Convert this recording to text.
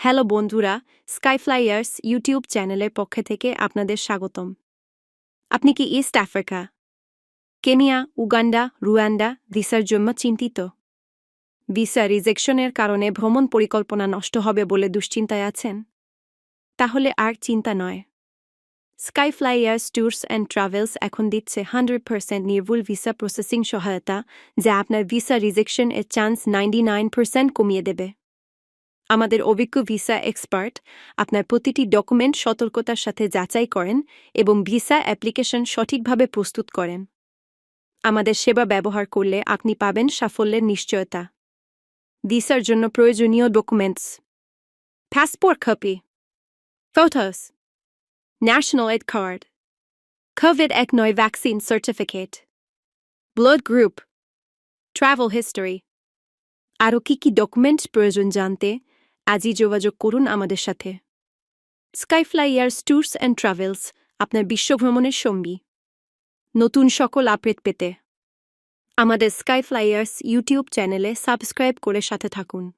Hello বন্ধুরা স্কাইফ্লাইয়ার্স YouTube চ্যানেলের পক্ষ থেকে আপনাদের স্বাগতম। আপনি কি east Africa Kenya Uganda Rwanda ভিসার জন্য চিন্তিত? ভিসা রিজেকশনের কারণে ভ্রমণ পরিকল্পনা নষ্ট হবে বলে দুশ্চিন্তায় আছেন? তাহলে আর চিন্তা নয়। স্কাইফ্লাইয়ার্স ট্যুরস অ্যান্ড ট্রাভেলস এখন দিচ্ছে হান্ড্রেড পার্সেন্ট নির্ভুল ভিসা প্রসেসিং সহায়তা, যা আপনার ভিসা রিজেকশন এর চান্স নাইনটি নাইন পার্সেন্ট কমিয়ে দেবে। আমাদের অভিজ্ঞ ভিসা এক্সপার্ট আপনার প্রতিটি ডকুমেন্ট সতর্কতার সাথে যাচাই করেন এবং ভিসা অ্যাপ্লিকেশন সঠিকভাবে প্রস্তুত করেন। আমাদের সেবা ব্যবহার করলে আপনি পাবেন সাফল্যের নিশ্চয়তা। ভিসার জন্য প্রয়োজনীয় documents. Passport copy. Photos. National ID card. Covid এক নয় vaccine certificate. Blood group. Travel history. আরও কী কী ডকুমেন্ট প্রয়োজন জানতে আজই যোগাযোগ করুন আমাদের সাথে। স্কাইফ্লাইয়ার্স ট্যুরস অ্যান্ড ট্রাভেলস আপনার বিশ্বভ্রমণের সঙ্গী। নতুন সকল আপডেট পেতে। আমাদের স্কাইফ্লাইয়ার্স ইউটিউব চ্যানেলে সাবস্ক্রাইব করে সাথে থাকুন।